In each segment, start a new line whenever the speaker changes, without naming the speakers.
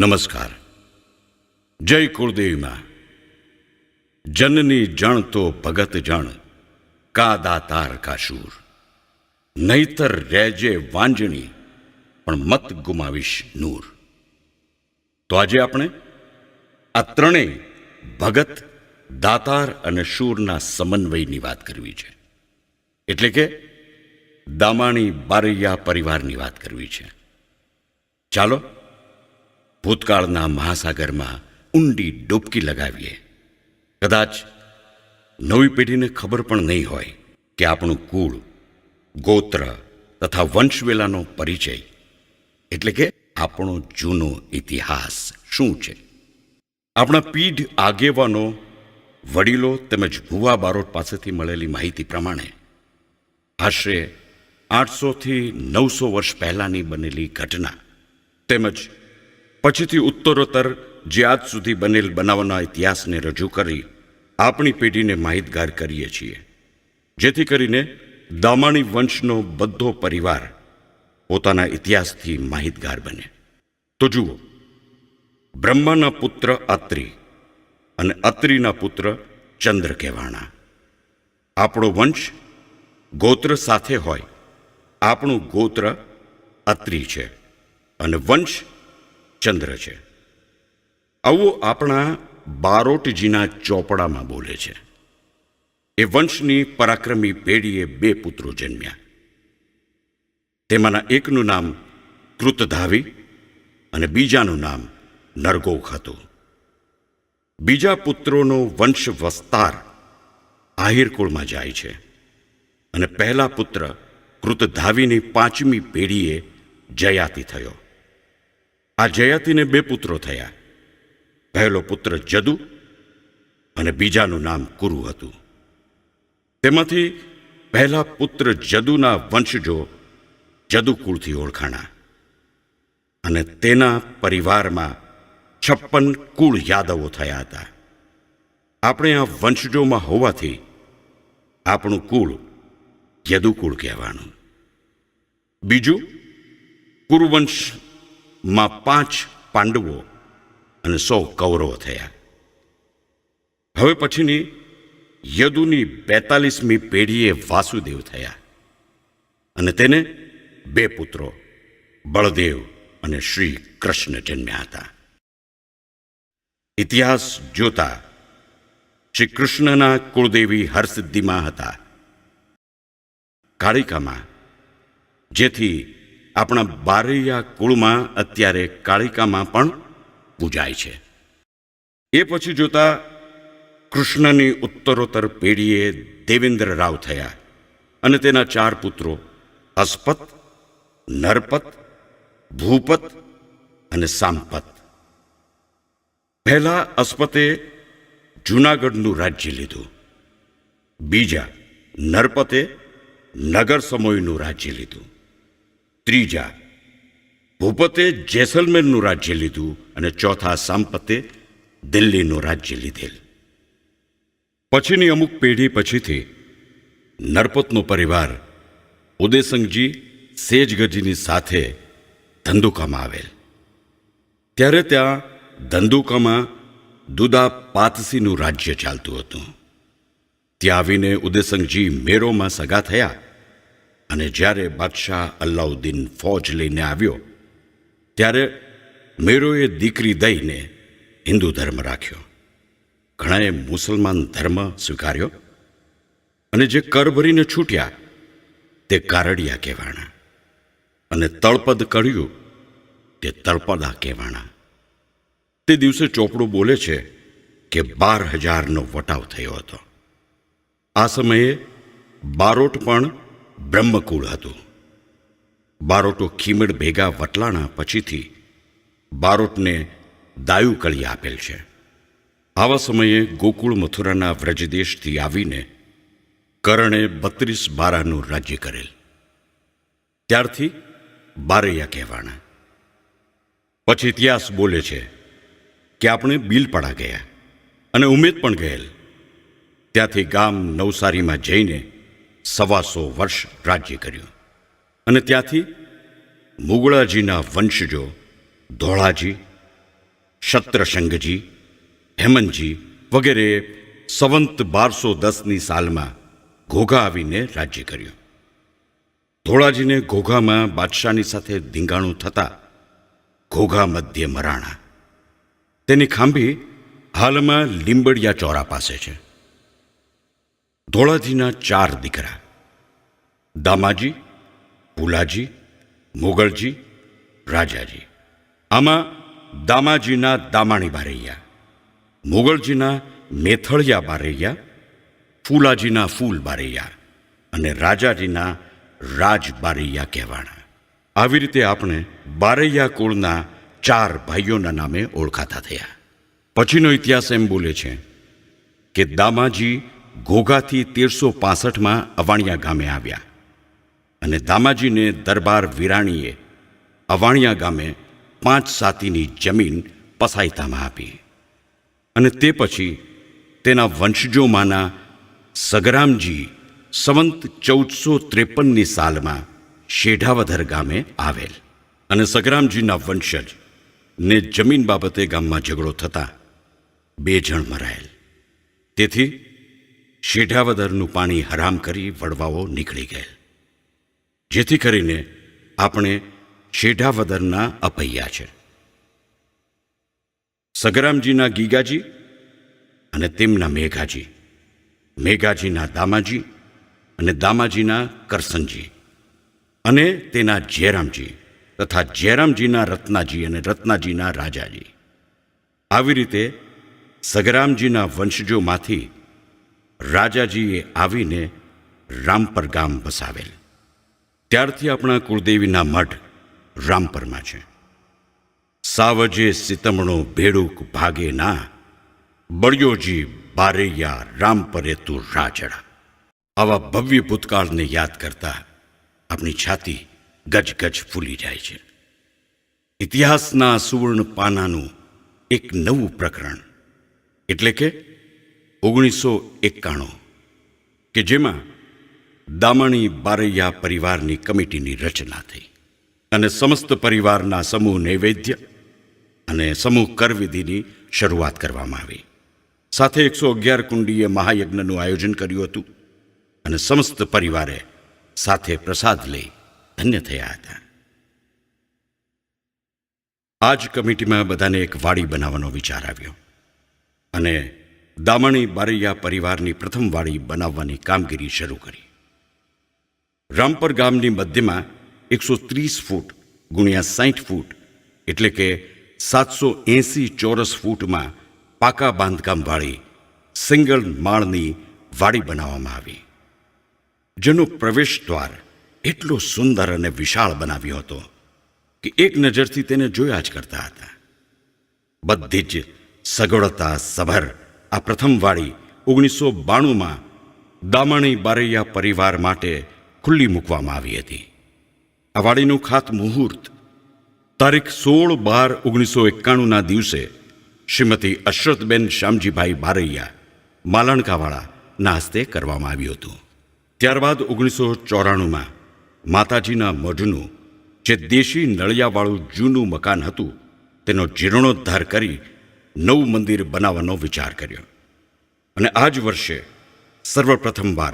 નમસ્કાર. જય કુળદેવીમાં. જનની જણ તો ભગત જણ કા દાતાર કા શૂર નહીતર રહેજે વાંજણી, પણ મત ગુમાવીશ નૂર. તો આજે આપણે આ ત્રણેય ભગત, દાતાર અને શૂરના સમન્વયની વાત કરવી છે. એટલે કે દામાણી બારૈયા પરિવારની વાત કરવી છે. ચાલો ભૂતકાળના મહાસાગરમાં ઊંડી ડૂબકી લગાવીએ. કદાચ નવી પેઢીને ખબર પણ નહીં હોય કે આપણું કુળ, ગોત્ર તથા વંશવેલાનો પરિચય. એટલે કે આપણો જૂનો ઇતિહાસ શું છે? આપણા પીઢ આગેવાનો, વડીલો તેમજ ભુવા બારોટ પાસેથી મળેલી માહિતી પ્રમાણે આશરે આઠસોથી નવસો વર્ષ પહેલાંની બનેલી ઘટના તેમજ પછીથી ઉત્તરોત્તર જે સુધી બનેલ બનાવના ઇતિહાસને રજૂ કરી આપણી પેઢીને માહિતગાર કરીએ છીએ. જેથી કરીને દામાણી વંશનો બધો પરિવાર પોતાના ઇતિહાસથી માહિતગાર બને. તો જુઓ, બ્રહ્માના પુત્ર અત્રિ અને અત્રિના પુત્ર ચંદ્ર કહેવાણા. આપણો વંશ ગોત્ર સાથે હોય. આપણું ગોત્ર અત્રિ છે. અને વંશ ચંદ્ર છે. આવું આપણા બારોટજીના ચોપડામાં બોલે છે. એ વંશની પરાક્રમી પેઢીએ બે પુત્રો જન્મ્યા. તેમાંના એકનું નામ કૃતધાવી અને બીજાનું નામ નરગોખ હતું. બીજા પુત્રોનો વંશ વસ્તાર આહિરકુળમાં જાય છે અને પહેલા પુત્ર કૃતધાવીની પાંચમી પેઢીએ જયાતિ થયો. આ જયાતિને બે પુત્રો થયા. પહેલો પુત્ર જદુ અને બીજાનું નામ કુરુ હતું. તેમાંથી પહેલા પુત્ર જદુના વંશજો જદુકુળથી ઓળખાણા અને તેના પરિવારમાં છપ્પન કુળ યાદવો થયા હતા. આપણે આ વંશજોમાં હોવાથી આપણું કુળ યદુકુળ કહેવાનું. બીજું કુરુવંશમાં પાંચ પાંડવો અને સો કૌરવો થયા. હવે પછીની યદુની બેતાલીસમી પેઢીએ વાસુદેવ થયા અને તેને બે પુત્રો, બળદેવ અને શ્રી કૃષ્ણ જન્મ્યા હતા. ઇતિહાસ જોતા શ્રી કૃષ્ણના કુળદેવી હરસિદ્ધિમાં હતા. કાળિકામાં, જેથી આપણા બારૈયા કુળમાં અત્યારે કાળિકામાં પણ પૂજાય છે. એ પછી જોતા કૃષ્ણની ઉત્તરોત્તર પેઢીએ દેવેન્દ્ર રાવ થયા અને તેના ચાર પુત્રો અસ્પત, નરપત, ભૂપત અને સાંપત પહેલા અસ્પતે જૂનાગઢનું રાજ્ય લીધું. બીજા નરપતે નગર સમોયનું રાજ્ય લીધું. ત્રીજા, ભૂપતે જેસલમેરનું રાજ્ય લીધું અને ચોથા સાંપતે દિલ્હીનું રાજ્ય લીધેલ. પછીની અમુક પેઢી પછીથી નરપતનો પરિવાર ઉદયસંગજી સેજગજીની સાથે ધંધુકામાં આવેલ. ત્યારે ત્યાં ધંધુકામાં દુદા પાતસીનું રાજ્ય ચાલતું હતું. ત્યાં આવીને ઉદયસંગજી મેરોમાં સગા થયા. અને જ્યારે બાદશાહ અલ્લાઉદ્દીન ફૌજ લઈને આવ્યો, ત્યારે મેરોએ દીકરી દઈને હિન્દુ ધર્મ રાખ્યો. ઘણાએ મુસલમાન ધર્મ સ્વીકાર્યો અને જે કર ભરીને છૂટ્યા, તે કારડિયા કહેવાણા અને તળપદ કર્યું તે તળપદા કહેવાણા. તે દિવસે ચોપડું બોલે છે કે બાર હજારનો વટાવ થયો હતો. આ સમયે બારોટ પણ બ્રહ્મકુળ હતું. બારોટો ખીમડ ભેગા વટલાણા પછીથી બારોટને દાયુ કળી આપેલ છે. આવા સમયે ગોકુળ મથુરાના વ્રજદેશથી આવીને કરણે બત્રીસ બારાનું રાજ્ય કરેલ. ત્યારથી બારૈયા કહેવાના. પછી ઇતિહાસ બોલે છે કે આપણે બિલપડા ગયા અને ઉમેદ પણ ગયેલ. ત્યાંથી ગામ નવસારીમાં જઈને સવાસો વર્ષ રાજ્ય કર્યું. અને ત્યાંથી મુગળાજીના વંશજો ધોળાજી શત્રસંગજી હેમંતજી વગેરે સંવંત બારસો દસની સાલમાં ઘોઘા આવીને રાજ્ય કર્યું. ધોળાજીને ઘોઘામાં બાદશાહની સાથે ધીંગાણું થતાં ઘોઘા મધ્ય મરાણા. તેની ખાંભી હાલમાં લીંબડિયા ચોરા પાસે છે. ધોળાજીના ચાર દીકરા. દામાજી, ભુલાજી, મોગલજી, રાજાજી. આમાં દામાજીના દામાણી બારૈયા મોગલજીના મેથળિયા બારૈયા ફૂલાજીના ફૂલ બારૈયા અને રાજાજીના રાજ બારૈયા કહેવાણા. આવી રીતે આપણે બારૈયા કુળના ચાર ભાઈઓના નામે ઓળખાતા થયા. પછીનો ઇતિહાસ એમ બોલે છે કે દામાજી ઘોઘાથી તેરસો પાસઠમાં અવાણિયા ગામે આવ્યા અને દામાજીને દરબાર વિરાણીએ અવાણિયા ગામે પાંચ સાતીની જમીન પસાયતામાં આપી. અને તે પછી તેના વંશજોમાંના સગરામજી સંવંત ચૌદસો ત્રેપનની સાલમાં શેઢાવધર ગામે આવેલ અને સગરામજીના વંશજ ને જમીન બાબતે ગામમાં ઝઘડો થતાં બે જણ મરાયેલ. તેથી શેઢાવદરનું પાણી હરામ કરી વડવાઓ નીકળી ગયેલ. જેથી કરીને આપણે શેઢાવદરના અપૈયા છે. સગરામજીના ગીગાજી અને તેમના મેઘાજી, મેઘાજીના દામાજી અને દામાજીના કરસનજી અને તેના જયરામજી તથા જયરામજીના રત્નાજી અને રત્નાજીના રાજાજી. આવી રીતે સગરામજીના વંશજોમાંથી રાજાજીએ આવીને રામપર ગામ વસાવેલ. ત્યારથી આપણા કુળદેવીના મઠ રામપરમાં છે. સાવજે સિતમણો ભેડુક ભાગે ના, બળિયોજી બારૈયા રામપરે તું રાજડા. આવા ભવ્ય ભૂતકાળને યાદ કરતા આપણી છાતી ગજગજ ફૂલી જાય છે. ઇતિહાસના સુવર્ણ પાનાનું એક નવું પ્રકરણ. એટલે કે ઓગણીસો એકાણું, કે જેમાં દામણી બારૈયા પરિવારની કમિટીની રચના થઈ અને સમસ્ત પરિવારના સમૂહ નૈવેદ્ય અને સમૂહ કરવિધિની શરૂઆત કરવામાં આવી. સાથે એકસો અગિયાર કુંડીએ મહાયજ્ઞનું આયોજન કર્યું હતું અને સમસ્ત પરિવારે સાથે પ્રસાદ લઈ ધન્ય થયા હતા. આ જ કમિટીમાં બધાને એક વાડી બનાવવાનો વિચાર આવ્યો અને દામણી બારૈયા પરિવારની પ્રથમ વાડી બનાવવાની કામગીરી શરૂ કરી. રામપર ગામની મધ્યમાં એકસો ત્રીસ ફૂટ ગુણ્યા સાઠ ફૂટ એટલે કે સાતસો એંસી ચોરસ ફૂટમાં પાકા બાંધકામવાળી સિંગલ માળની વાડી બનાવવામાં આવી. જેનો પ્રવેશ દ્વાર એટલો સુંદર અને વિશાળ બનાવ્યો હતો કે એક નજરથી તેને જોયા જ કરતા હતા. બધી જ સગવડતા સભર આ પ્રથમ વાડી ઓગણીસો બાણુંમાં દામણી બારૈયા પરિવાર માટે ખુલ્લી મૂકવામાં આવી હતી. આ વાડીનું ખાત મુહૂર્ત તારીખ સોળ બાર ઓગણીસો એકાણુંના દિવસે શ્રીમતી અશરતબેન શ્યામજીભાઈ બારૈયા માલણકાવાળાના હસ્તે કરવામાં આવ્યું હતું. ત્યારબાદ ઓગણીસો ચોરાણુંમાં માતાજીના મઢનું જે દેશી નળિયાવાળું જૂનું મકાન હતું, તેનો જીર્ણોદ્ધાર કરી નવું મંદિર બનાવવાનો વિચાર કર્યો. અને આ જ વર્ષે સર્વપ્રથમવાર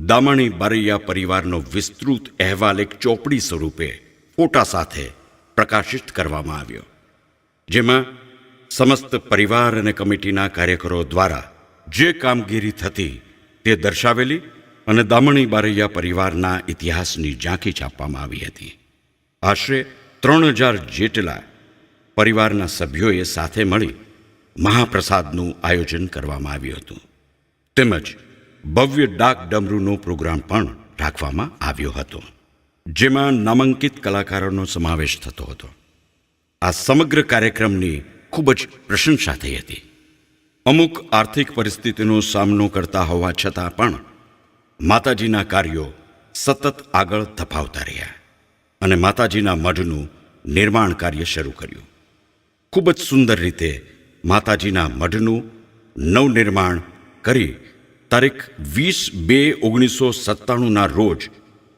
દામણી બારૈયા પરિવારનો વિસ્તૃત અહેવાલ એક ચોપડી સ્વરૂપે ફોટા સાથે પ્રકાશિત કરવામાં આવ્યો. જેમાં સમસ્ત પરિવાર અને કમિટીના કાર્યકરો દ્વારા જે કામગીરી થતી તે દર્શાવેલી અને દામણી બારૈયા પરિવારના ઇતિહાસની ઝાંખી છાપવામાં આવી હતી. આશરે ત્રણ હજાર જેટલા પરિવારના સભ્યોએ સાથે મળી મહાપ્રસાદનું આયોજન કરવામાં આવ્યું હતું. તેમજ ભવ્ય ડાક ડમરૂનો પ્રોગ્રામ પણ રાખવામાં આવ્યો હતો, જેમાં નામાંકિત કલાકારોનો સમાવેશ થતો હતો. આ સમગ્ર કાર્યક્રમની ખૂબ જ પ્રશંસા થઈ હતી. અમુક આર્થિક પરિસ્થિતિનો સામનો કરતા હોવા છતાં પણ માતાજીના કાર્યો સતત આગળ ધપાવતા રહ્યા અને માતાજીના મઢનું નિર્માણ કાર્ય શરૂ કર્યું. ખૂબ જ સુંદર રીતે માતાજીના મઢનું નવનિર્માણ કરી તારીખ વીસ બે ઓગણીસો સત્તાણુંના રોજ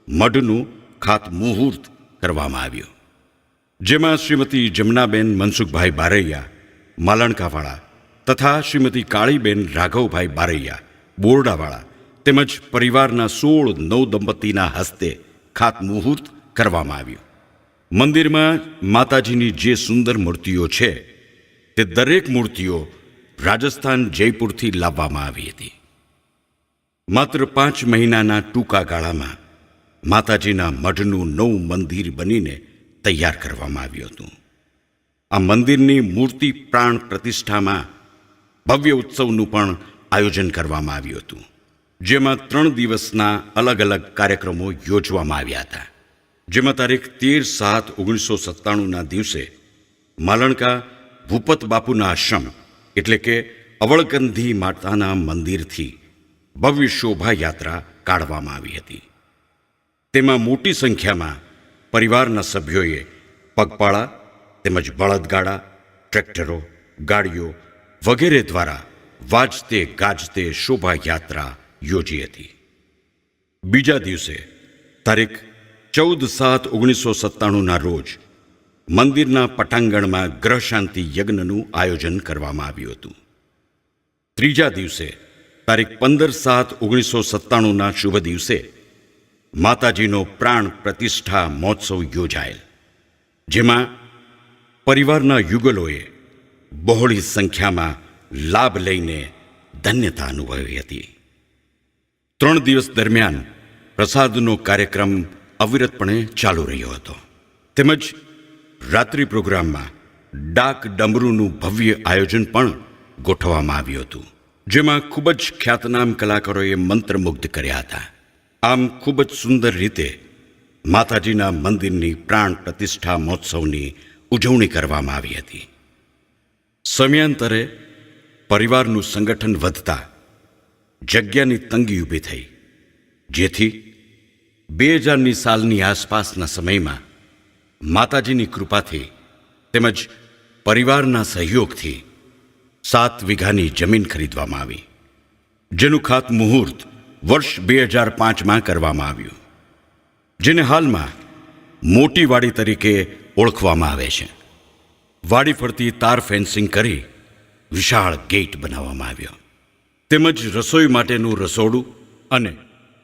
મઢનું ખાતમુહૂર્ત કરવામાં આવ્યું. જેમાં શ્રીમતી જમનાબેન મનસુખભાઈ બારૈયા, માલણકાવાળા તથા શ્રીમતી કાળીબેન રાઘવભાઈ બારૈયા, બોરડાવાળા તેમજ પરિવારના સોળ નવ દંપતીના હસ્તે ખાતમુહૂર્ત કરવામાં આવ્યું. મંદિરમાં માતાજીની જે સુંદર મૂર્તિઓ છે, તે દરેક મૂર્તિઓ રાજસ્થાન જયપુરથી લાવવામાં આવી હતી. માત્ર પાંચ મહિનાના ટૂંકા ગાળામાં માતાજીના મઢનું નવું મંદિર બનીને તૈયાર કરવામાં આવ્યું હતું. આ મંદિરની મૂર્તિ પ્રાણ પ્રતિષ્ઠામાં ભવ્ય ઉત્સવનું પણ આયોજન કરવામાં આવ્યું હતું, જેમાં ત્રણ દિવસના અલગ અલગ કાર્યક્રમો યોજવામાં આવ્યા હતા. જેમાં તારીખ તેર સાત ઓગણીસો સત્તાણુંના દિવસે માલણકા ભૂપત બાપુના આશ્રમ, એટલે કે અવળકંધી માતાના મંદિરથી ભવ્ય શોભાયાત્રા કાઢવામાં આવી હતી. તેમાં મોટી સંખ્યામાં પરિવારના સભ્યોએ પગપાળા તેમજ બળદગાડા, ટ્રેક્ટરો, ગાડીઓ વગેરે દ્વારા વાજતે ગાજતે શોભાયાત્રા યોજી હતી. બીજા દિવસે તારીખ ચૌદ સાત ઓગણીસો સત્તાણુંના રોજ મંદિરના પટાંગણમાં ગ્રહ શાંતિ યજ્ઞનું આયોજન કરવામાં આવ્યું હતું. ત્રીજા દિવસે, તારીખ પંદર સાત ઓગણીસો સત્તાણુંના શુભ દિવસે, માતાજીનો પ્રાણ પ્રતિષ્ઠા મહોત્સવ યોજાયેલ, જેમાં પરિવારના યુગલોએ બહોળી સંખ્યામાં લાભ લઈને ધન્યતા અનુભવી હતી. ત્રણ દિવસ દરમિયાન પ્રસાદનો કાર્યક્રમ અવિરતપણે ચાલુ રહ્યો હતો. તેમજ રાત્રિ પ્રોગ્રામમાં ડાક ડમરૂનું ભવ્ય આયોજન પણ ગોઠવવામાં આવ્યું હતું, જેમાં ખૂબ જ ખ્યાતનામ કલાકારોએ મંત્રમુગ્ધ કર્યા હતા. આમ ખૂબ જ સુંદર રીતે માતાજીના મંદિરની પ્રાણ પ્રતિષ્ઠા મહોત્સવની ઉજવણી કરવામાં આવી હતી. સમયાંતરે પરિવારનું સંગઠન વધતા જગ્યાની તંગી ઊભી થઈ, જેથી બે હજારની સાલની આસપાસના સમયમાં માતાજીની કૃપાથી તેમજ પરિવારના સહયોગથી સાત વીઘાની જમીન ખરીદવામાં આવી, જેનું ખાતમુહૂર્ત વર્ષ બે હજાર પાંચમાં કરવામાં આવ્યું, જેને હાલમાં મોટી વાડી તરીકે ઓળખવામાં આવે છે. વાડી ફરતી તાર ફેન્સિંગ કરી વિશાળ ગેટ બનાવવામાં આવ્યો. તેમજ રસોઈ માટેનું રસોડું અને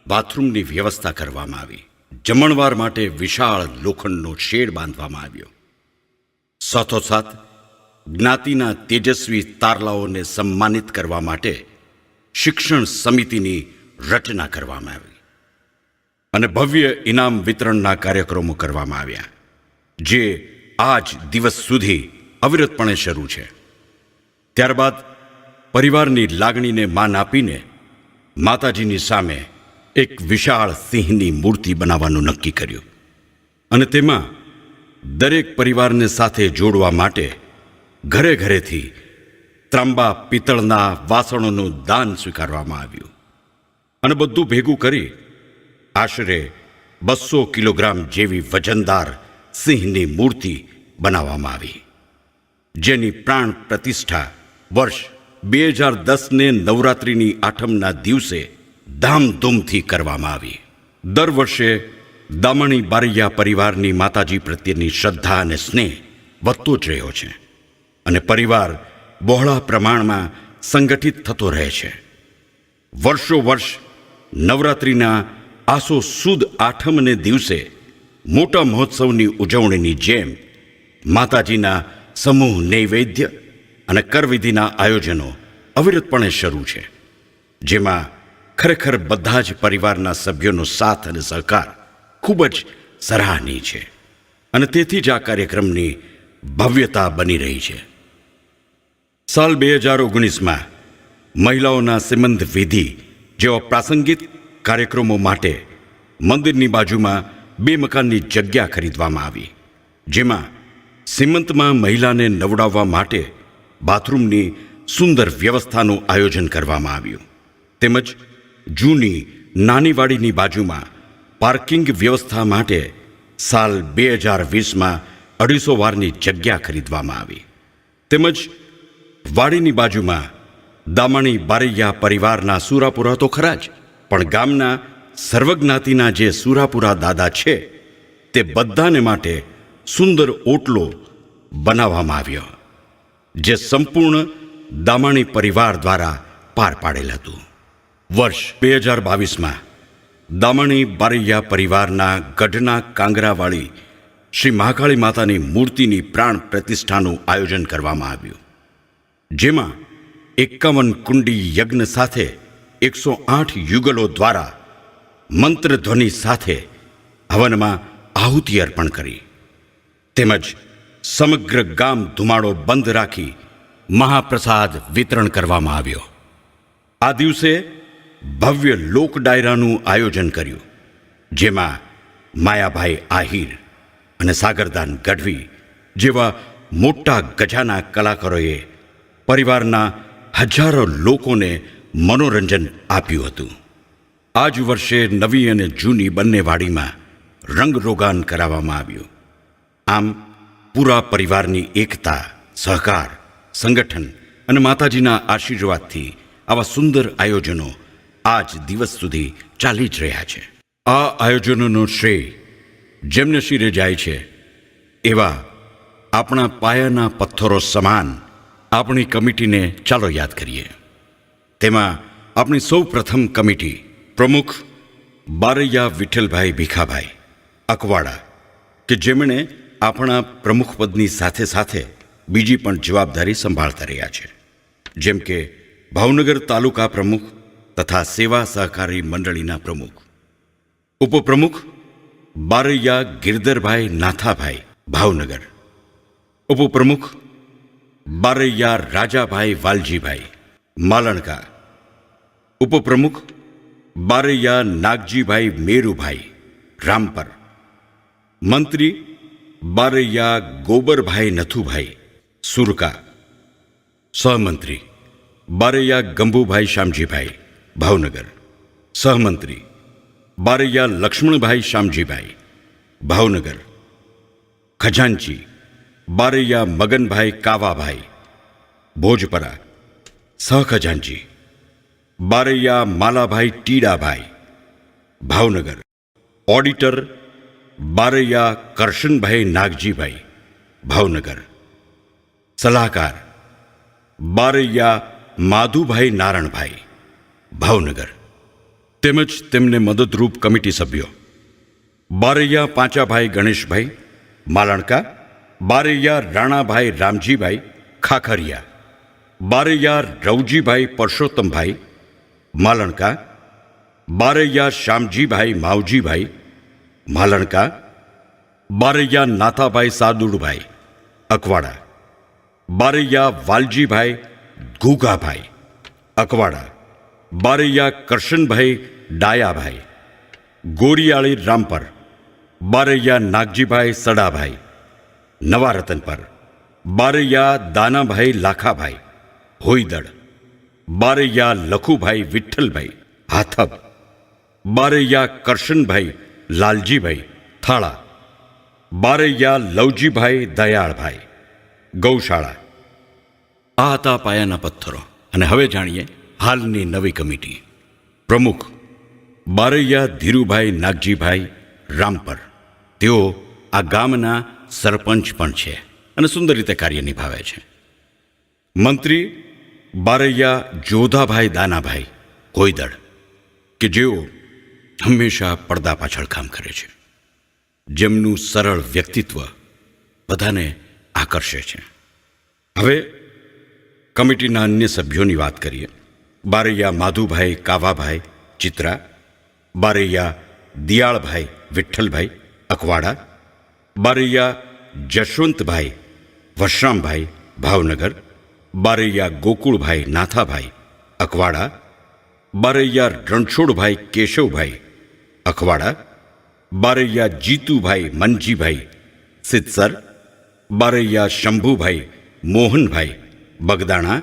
બાથરૂમની વ્યવસ્થા કરવામાં આવી. જમણવાર માટે વિશાળ લોખંડનો શેડ બાંધવામાં આવ્યો. સાથોસાથ, જ્ઞાતિના તેજસ્વી તારલાઓને સન્માનિત કરવા માટે શિક્ષણ સમિતિની રચના કરવામાં આવી. અને ભવ્ય ઇનામ વિતરણના કાર્યક્રમો કરવામાં આવ્યા, જે આજ દિવસ સુધી અવિરતપણે શરૂ છે. ત્યારબાદ, પરિવારની લાગણીને માન આપીને માતાજીની સામે એક વિશાળ સિંહની મૂર્તિ બનાવવાનું નક્કી કર્યું. અને તેમાં દરેક પરિવારને સાથે જોડવા માટે ઘરે ઘરેથી ત્રાંબા પિત્તળના વાસણોનું દાન સ્વીકારવામાં આવ્યું. અને બધું ભેગું કરી આશરે બસો કિલોગ્રામ જેવી વજનદાર સિંહની મૂર્તિ બનાવવામાં આવી. જેની પ્રાણ પ્રતિષ્ઠા વર્ષ બે હજાર દસને નવરાત્રિની આઠમના દિવસે ધામધૂમથી કરવામાં આવી. દર વર્ષે દામણી બારૈયા પરિવારની માતાજી પ્રત્યેની શ્રદ્ધા અને સ્નેહ વધતો જ રહ્યો છે અને પરિવાર બહોળા પ્રમાણમાં સંગઠિત થતો રહે છે. વર્ષો વર્ષ નવરાત્રિના આસો સુદ આઠમને દિવસે મોટા મહોત્સવની ઉજવણીની જેમ માતાજીના સમૂહ નૈવેદ્ય અને કરવિધિના આયોજનો અવિરતપણે શરૂ છે. જેમાં ખરેખર બધા જ પરિવારના સભ્યોનો સાથ અને સહકાર ખૂબ જ સરાહનીય છે અને તેથી જ આ કાર્યક્રમની ભવ્યતા બની રહી છે. સાલ બે હજાર ઓગણીસમાં મહિલાઓના સિમંત વિધિ જેવા પ્રાસંગિક કાર્યક્રમો માટે મંદિરની બાજુમાં બે મકાનની જગ્યા ખરીદવામાં આવી, જેમાં સિમંતમાં મહિલાને નવડાવવા માટે બાથરૂમની સુંદર વ્યવસ્થાનું આયોજન કરવામાં આવ્યું. તેમજ જૂની નાની વાડીની બાજુમાં પાર્કિંગ વ્યવસ્થા માટે સાલ બે હજાર વીસમાં અઢીસો વારની જગ્યા ખરીદવામાં આવી. તેમજ વાડીની બાજુમાં દામણી બારૈયા પરિવારના સુરાપુરા તો ખરા જ, પણ ગામના સર્વજ્ઞાતિના જે સુરાપુરા દાદા છે, તે બધાને માટે સુંદર ઓટલો બનાવવામાં આવ્યો, જે સંપૂર્ણ દામાણી પરિવાર દ્વારા પાર પાડેલ હતું. વર્ષ બે હજાર બાવીસમાં દામણી બારૈયા પરિવારના ગઢના કાંગરાવાળી શ્રી મહાકાળી માતાની મૂર્તિની પ્રાણ પ્રતિષ્ઠાનું આયોજન કરવામાં આવ્યું. જેમાં એકાવન કુંડી યજ્ઞ સાથે એકસો આઠ યુગલો દ્વારા મંત્રધ્વનિ સાથે હવનમાં આહુતિ અર્પણ કરી. તેમજ સમગ્ર ગામ ધુમાડો બંધ રાખી મહાપ્રસાદ વિતરણ કરવામાં આવ્યો. આ દિવસે ભવ્ય લોક ડાયરાનું આયોજન કર્યું, જેમાં માયાભાઈ આહિર અને સાગરદાન ગઢવી જેવા મોટા ગજાના કલાકારોએ પરિવારના હજારો લોકોને મનોરંજન આપ્યું હતું. આ જ વર્ષે નવી અને જૂની બંને વાડીમાં રંગરોગાન કરાવવામાં આવ્યું. આમ પૂરા પરિવારની એકતા, સહકાર, સંગઠન અને માતાજીના આશીર્વાદથી આવા સુંદર આયોજનો આજ દિવસ સુધી ચાલી જ રહ્યા છે. આ આયોજનોનો શ્રેય જેમને શિરે જાય છે, એવા આપણા પાયાના પથ્થરો સમાન આપણી કમિટીને ચાલો યાદ કરીએ. તેમાં આપણી સૌ પ્રથમ કમિટી પ્રમુખ બારૈયા વિઠ્ઠલભાઈ ભીખાભાઈ અકવાડા, કે જેમણે આપણા પ્રમુખ પદની સાથે સાથે બીજી પણ જવાબદારી સંભાળતા રહ્યા છે. જેમ કે ભાવનગર તાલુકા પ્રમુખ તથા સેવા સહકારી મંડળીના પ્રમુખ. ઉપપ્રમુખ બારૈયા ગિરધરભાઈ નાથાભાઈ, ભાવનગર. ઉપપ્રમુખ બારૈયા રાજાભાઈ વાલજીભાઈ, માલણકા. ઉપપ્રમુખ બારૈયા નાગજીભાઈ મેરુભાઈ, રામપર. મંત્રી બારૈયા ગોબરભાઈ નથુભાઈ, સુરકા. સહમંત્રી બારૈયા ગંભુભાઈ શ્યામજીભાઈ ભાવનગર સહમંત્રી બારૈયા લક્ષ્મણભાઈ શ્યામજીભાઈ ભાવનગર ખજાનચી બારૈયા મગનભાઈ કાવાભાઈ ભોજપરા સહખજાનચી બારૈયા માલાભાઈ ટીડાભાઈ ભાવનગર ઓડિટર બારૈયા કરશનભાઈ નાગજીભાઈ ભાવનગર સલાહકાર બારૈયા માધુભાઈ નારણભાઈ ભાવનગર. તેમજ તેમને મદદરૂપ કમિટી સભ્યો. બારૈયા પાંચાભાઈ ગણેશભાઈ, માલણકા, બારૈયા રાણાભાઈ રામજીભાઈ ખાખરિયા, બારૈયા રવજીભાઈ પરસોત્તમભાઈ, માલણકા, બારૈયા શ્યામજીભાઈ માવજીભાઈ, માલણકા, બારૈયા નાથાભાઈ સાદુડભાઈ, અકવાડા, બારૈયા વાલજીભાઈ ઘુઘાભાઈ, અકવાડા બારૈયા કરશનભાઈ ડાયાભાઈ, ગોરિયાળી રામપર, બારૈયા નાગજીભાઈ સડાભાઈ નવા રતનપર બારૈયા દાનાભાઈ લાખાભાઈ હોઈદળ બારૈયા લખુભાઈ વિઠ્ઠલભાઈ હાથબ, બારૈયા કરશનભાઈ લાલજીભાઈ થાળા, બારૈયા લવજીભાઈ દયાળભાઈ ગૌશાળા. આ હતા પાયાના પથ્થરો. અને હવે જાણીએ હાલની નવી કમિટી. પ્રમુખ બારૈયા ધીરુભાઈ નાગજીભાઈ રામપર. તેઓ આ ગામના સરપંચ પણ છે અને સુંદર રીતે કાર્ય નિભાવે છે. મંત્રી બારૈયા જોધાભાઈ દાનાભાઈ કોઈદળ કે જેઓ હંમેશા પડદા પાછળ કામ કરે છે. જેમનું સરળ વ્યક્તિત્વ બધાને આકર્ષે છે. હવે કમિટીના અન્ય સભ્યોની વાત કરીએ. બારૈયા માધુભાઈ કાવાભાઈ ચિત્રા બારૈયા દિયાળભાઈ વિઠ્ઠલભાઈ અકવાડા બારૈયા જશવંતભાઈ વશરામભાઈ ભાવનગર બારૈયા ગોકુળભાઈ નાથાભાઈ અકવાડા બારૈયા રણછોડભાઈ કેશવભાઈ અખવાડા બારૈયા જીતુભાઈ મનજીભાઈ સિત્સર બારૈયા શંભુભાઈ મોહનભાઈ બગદાણા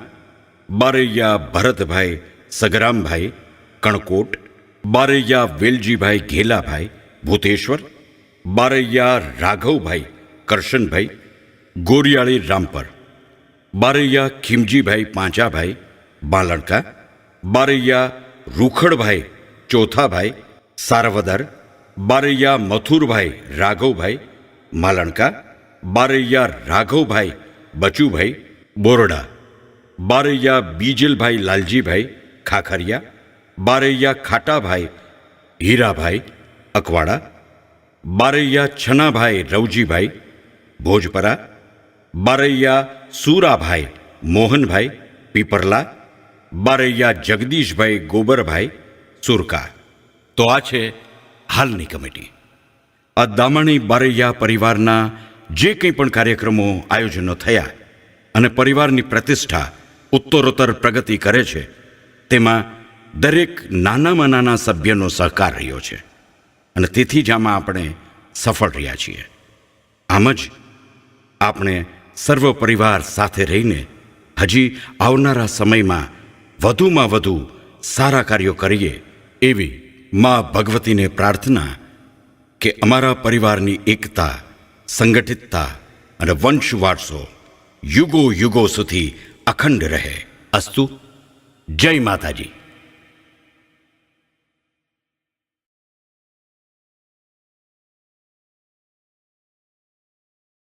બારૈયા ભરતભાઈ સગરામભાઈ કણકોટ બારૈયા વેલજીભાઈ ઘેલાભાઈ ભૂતેશ્વર બારૈયા રાઘવભાઈ કરશનભાઈ ગોરિયાળી રામપર બારૈયા ખીમજીભાઈ પાંચાભાઈ બાલણકા બારૈયા રૂખડભાઈ ચોથાભાઈ સારવદર બારૈયા મથુરભાઈ રાઘવભાઈ માલણકા બારૈયા રાઘવભાઈ બચુભાઈ બોરડા બારૈયા બીજલભાઈ લાલજીભાઈ ખાખરિયા, બારૈયા ખાટાભાઈ હીરાભાઈ અકવાડા, બારૈયા છનાભાઈ રવજીભાઈ ભોજપરા, બારૈયા સુરાભાઈ મોહનભાઈ પીપરલા, બારૈયા જગદીશભાઈ ગોબરભાઈ સુરકા તો આ છે હાલની કમિટી. આ દામણી બારૈયા પરિવારના જે કંઈ પણ કાર્યક્રમો આયોજનો થયા અને પરિવારની પ્રતિષ્ઠા ઉત્તરોત્તર પ્રગતિ કરે છે, તેમાં દરેક નાનામાં નાના સભ્યનો સહકાર રહ્યો છે. અને તેથી જ આમાં આપણે સફળ રહ્યા છીએ. આમ જ આપણે સર્વ પરિવાર સાથે રહીને હજી આવનારા સમયમાં વધુમાં વધુ સારા કાર્યો કરીએ એવી મા ભગવતીને પ્રાર્થના કે અમારા પરિવારની એકતા, સંગઠિતતા અને વંશ વારસો યુગો યુગો સુધી અખંડ રહે. અસ્તુ. જય માતાજી.